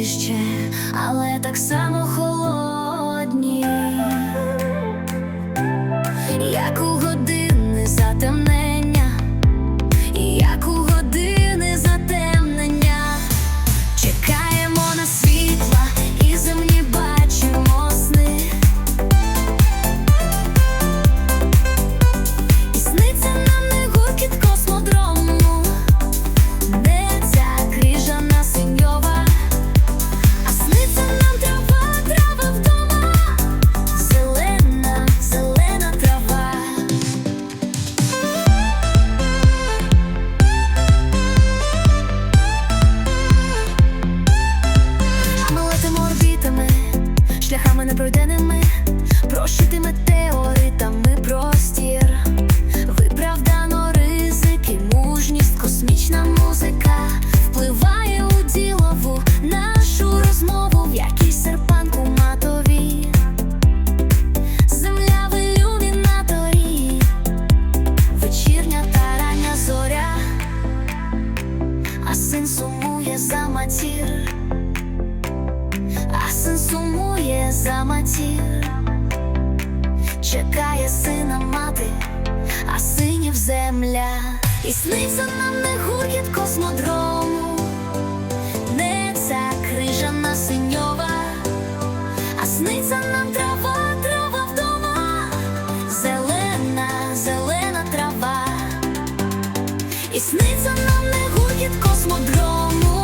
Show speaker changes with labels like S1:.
S1: діти але так само холодні, як у непройденими, прошити метеоритами простір. Виправдано ризики, мужність, космічна музика впливає у ділову нашу розмову в якійсь серпанку матові. Земля в ілюмінаторі, вечірня та рання зоря, а син сумує за матір. А син сумує плаче за матір, чекає сина мати, а синів земля, і сниться нам не гуркіт космодрому, не ця крижана синьова, а сниться нам трава, трава вдома, зелена, зелена трава, і сниться нам не гуркіт космодрому.